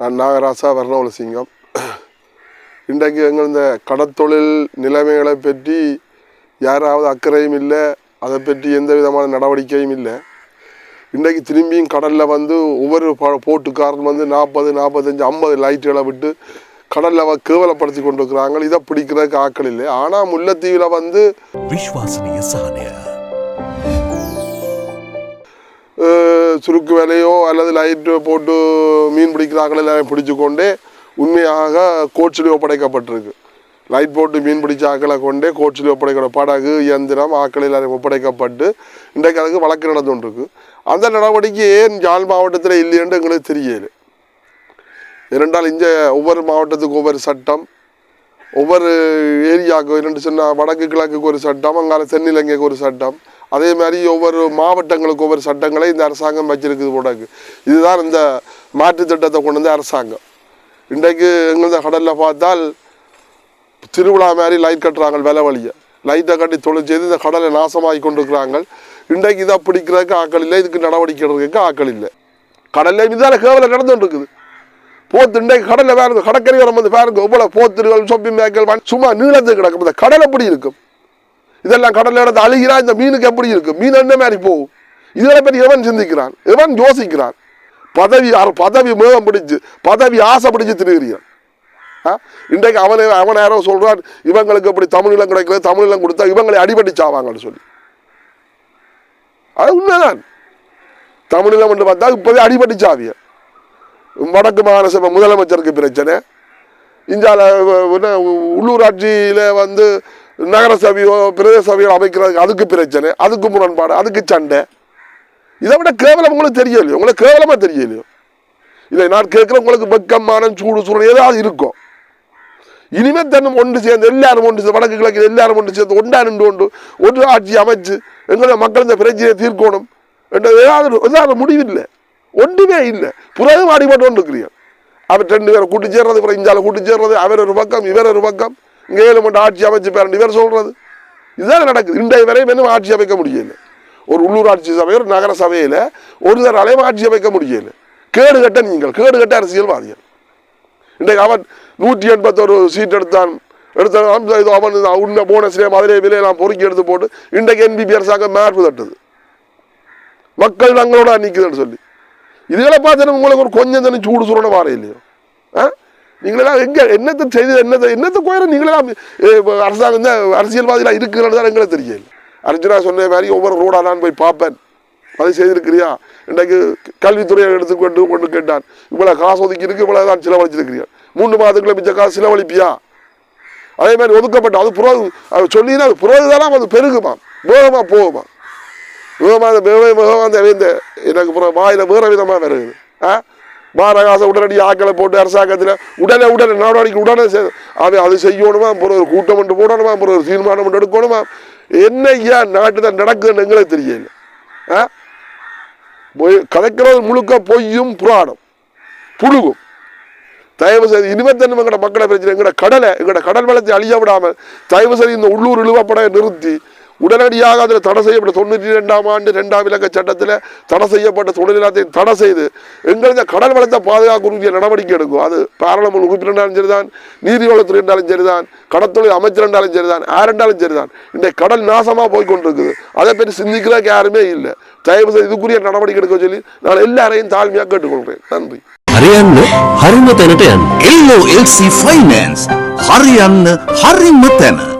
நான் நாகராசா வர்ணவலசிங்கம். இன்றைக்கு எங்கள் இந்த கடத்தொழில் நிலைமைகளை பற்றி யாராவது அக்கறையும் இல்லை அதை பற்றி எந்த விதமான நடவடிக்கையும் இல்லை. இன்றைக்கு திரும்பியும் கடலில் வந்து ஒவ்வொரு போட்டுக்காரன் வந்து நாற்பது நாற்பத்தஞ்சு ஐம்பது லைட்டுகளை விட்டு கடலில் கடல்ல கேவலப்படுத்தி கொண்டிருக்கிறாங்க இதை பிடிக்கிறதுக்கு ஆக்கள் இல்லை. ஆனால் முல்லைத்தீவில் வந்து விஸ்வாசனிய சாணியா சுருக்கு வேலையோ அல்லது லைட்டு போட்டு மீன் பிடிக்கிறாங்களோ எல்லாம் பிடிச்சு கொண்டே உண்மையாக கோட்சிலி ஒப்படைக்கப்பட்டிருக்கு. லைட் போட்டு மீன் பிடிச்ச ஆக்களை கொண்டே கோட்சிலி ஒப்படைக்கிற படகு இயந்திரம் ஆக்கள் எல்லாரும் ஒப்படைக்கப்பட்டு இன்றைக்கு அதுக்கு வழக்கு நடந்து கொண்டிருக்கு அந்த நடவடிக்கை ஏன் யாழ் மாவட்டத்தில் இல்லையென்று எங்களுக்கு தெரியல. இரண்டால் இங்கே ஒவ்வொரு மாவட்டத்துக்கு ஒவ்வொரு சட்டம் ஒவ்வொரு ஏரியாவுக்கு இரண்டு சின்ன வடக்கு கிழக்குக்கு ஒரு சட்டம் அங்கால தென்னிலங்கைக்கு ஒரு சட்டம் அதே மாதிரி ஒவ்வொரு மாவட்டங்களுக்கு ஒவ்வொரு சட்டங்களை இந்த அரசாங்கம் வச்சிருக்குது போடாக்கு இதுதான் இந்த மாற்றுத் திட்டத்தை கொண்டு வந்த அரசாங்கம். இன்றைக்கு எங்களது கடலில் பார்த்தால் திருவிழா மாதிரி லைட் கட்டுறாங்க வெலை வழியை. லைட்டை கட்டி தொழில் செய்து இந்த கடலை நாசமாகி கொண்டிருக்கிறாங்க. இன்றைக்கு இதை பிடிக்கிறதுக்கு ஆக்கள் இல்லை இதுக்கு நடவடிக்கை எடுக்கிறதுக்கு ஆக்கள் இல்லை. கடலில் இதால கேவலம் நடந்துட்டுருக்குது போத்து இன்றைக்கு கடலில் வேறு கடற்கரை வரும் வந்து பாருங்க இவ்வளோ போத்துகள் சொப்பி மேய்க்கல் சும்மா நீளத்துக்கு கிடக்கும் இந்த கடல் எப்படி இருக்கும்? இதெல்லாம் கடலில் இடத்து அழுகிறா இந்த மீனுக்கு எப்படி இருக்கு? மீன் என்ன மாதிரி போகும்? இதனை பற்றி எவன் சிந்திக்கிறான்? எவன் யோசிக்கிறான்? பதவி பதவி மேகம் பிடிச்சு பதவி ஆசை பிடிச்சு திரிகிறான் ஆ? இன்றைக்கு அவனை அவன் யாரோ சொல்றான் இவங்களுக்கு இப்படி தமிழீழம் கிடைக்கல தமிழீழம் கொடுத்தா இவங்களை அடிபட்டு சாவாங்கன்னு சொல்லி. அது உண்மைதான். தமிழீழம் என்று பார்த்தா இப்போதே அடிபட்டு சாவிய வடக்கு மாகாண சபை முதலமைச்சருக்கு பிரச்சனை. இந்தியாவில் உள்ளூராட்சியில் வந்து நகர சபையோ பிரதேச சபையோ அமைக்கிறதுக்கு அதுக்கு பிரச்சனை அதுக்கு முரண்பாடு அதுக்கு சண்டை. இதை விட கேவலம் உங்களுக்கு தெரியலையோ? உங்களுக்கு கேவலமாக தெரியலையோ? இல்லை நான் கேட்குற உங்களுக்கு வெக்கம் மானம் சூடு சூடு ஏதாவது இருக்கும் இனிமேல் தன்னும் ஒன்று சேர்ந்து எல்லாரும் ஒன்று சேர்ந்து வடக்கு கிழக்கு எல்லாரும் ஒன்று சேர்ந்து ஒன்றா நின்று ஒன்று ஒன்று ஆட்சி அமைச்சு எங்களை மக்கள் இந்த பிரச்சனையை தீர்க்கணும் என்ற ஏதாவது ஏதாவது முடிவில்லை. ஒன்றுமே இல்லை. புறதும் அடிபட்டு ஒன்று இருக்கிறீர்கள் அவர் ரெண்டு பேரை கூட்டி சேர்றது அப்புறம் இஞ்சால கூட்டி சேர்றது அவர் ஒரு பக்கம் இவர் ஒரு பக்கம். இங்கே மட்டும் ஆட்சி அமைச்சு பேரண்டு. பேர் சொல்றது. இதுதான் நடக்குது. இன்றைய வரையும் இன்னும் ஆட்சி அமைக்க முடியல. ஒரு உள்ளூராட்சி சபை ஒரு நகர சபையில் ஒரு தராலையும் ஆட்சி அமைக்க முடியல. கேடு கட்ட நீங்கள் கேடு கட்ட அரசியல்வாதிகள். இன்றைக்கு அவன் நூற்றி எண்பத்தொரு சீட் எடுத்தான். எடுத்தான். இது அவன் உண்மை போனஸ்லேயே மதுரை விலையெல்லாம் பொறுக்கி எடுத்து போட்டு இன்றைக்கு என்பிபி அரசாங்கம் மேற்பு தட்டுது. மக்கள் தங்களோட நிற்குதுன்னு சொல்லி. இதுகளை பார்த்து உங்களுக்கு ஒரு கொஞ்சம் தண்ணி சூடு சுரண வார இல்லையோ நீங்களெல்லாம் எங்க என்னத்தை செய்து என்னத்தை என்னத்தை கோயில நீங்களெல்லாம் அரசாங்கம் தான் அரசியல்வாதிகளாக இருக்குன்னு தான் எங்களை தெரியல அர்ஜுனா சொன்ன மாதிரி ஒவ்வொரு ரோடாக நான் போய் பார்ப்பேன். அதை செய்திருக்கிறியா? இன்றைக்கு கல்வித்துறையை எடுத்துக்கொண்டு கொண்டு கேட்டான். இவ்வளோ காசு ஒதுக்கி இருக்கு இவ்வளோ தான் செலவழிச்சிருக்கிறியா? மூணு மாதத்துக்குள்ள மிச்ச காசு செலவழிப்பியா? அதே மாதிரி ஒதுக்கப்பட்ட அது புற அது சொன்னீங்கன்னா அது புறதுதான் அது பெருகுமா? போகமா போகுமா? வேகமா அந்த இந்த எனக்கு அப்புறம் வாயில வேறு விதமாக வருது. ஆ? மாநகாசம் உடனடி ஆக்களை போட்டு அரசாங்கத்தில் உடனே உடனே நடவடிக்கை உடனே செய்- அது அது செய்யணுமா? அப்புறம் ஒரு கூட்டம் ஒன்று போடணுமா? அப்புறம் ஒரு தீர்மானம் ஒன்று எடுக்கணுமா? என்ன ஐயா நாட்டு தான் நடக்குதுன்னு எங்களுக்கு தெரியல. ஆ? கதைக்கிறது முழுக்க பொய்யும் புராணம். புழுகும். தயவு செய்து இனிமேத்தன் எங்களோட மக்களை பிரச்சனை எங்களோட கடலை எங்களோட கடல் வளத்தை அழிய விடாமல் தயவு செய்து இந்த உள்ளூர் இழுவப்படையை நிறுத்தி உடனடியாக அதில் தடை செய்யப்பட்ட தொண்ணூற்றி ரெண்டாம் ஆண்டு ரெண்டாம் இலக்க சட்டத்தில் தடை செய்யப்பட்ட தொழிலாளத்தையும் தடை செய்து எங்களது கடல் வளத்தை பாதுகாக்கக்கூடிய நடவடிக்கை எடுக்கும் அது பாராளுமன்ற உறுப்பினர் என்றாலும் சரிதான் நீதிவளத்துறை என்றாலும் சரிதான் கடத்தொழில் அமைச்சர் என்றாலும் சரிதான் யார் என்றாலும் சரிதான் இன்றைக்கு கடல் நாசமாக போய் கொண்டிருக்குது அதை பற்றி சிந்திக்கிறதுக்கு யாருமே இல்லை தயவு செய்து இதுக்குரிய நடவடிக்கை எடுக்க சொல்லி நான் எல்லாரையும் தாழ்மையாக கேட்டுக்கொள்கிறேன் நன்றி හරියන්න හරිම තැනට යන්න LOLC Finance හරියන්න හරිම තැන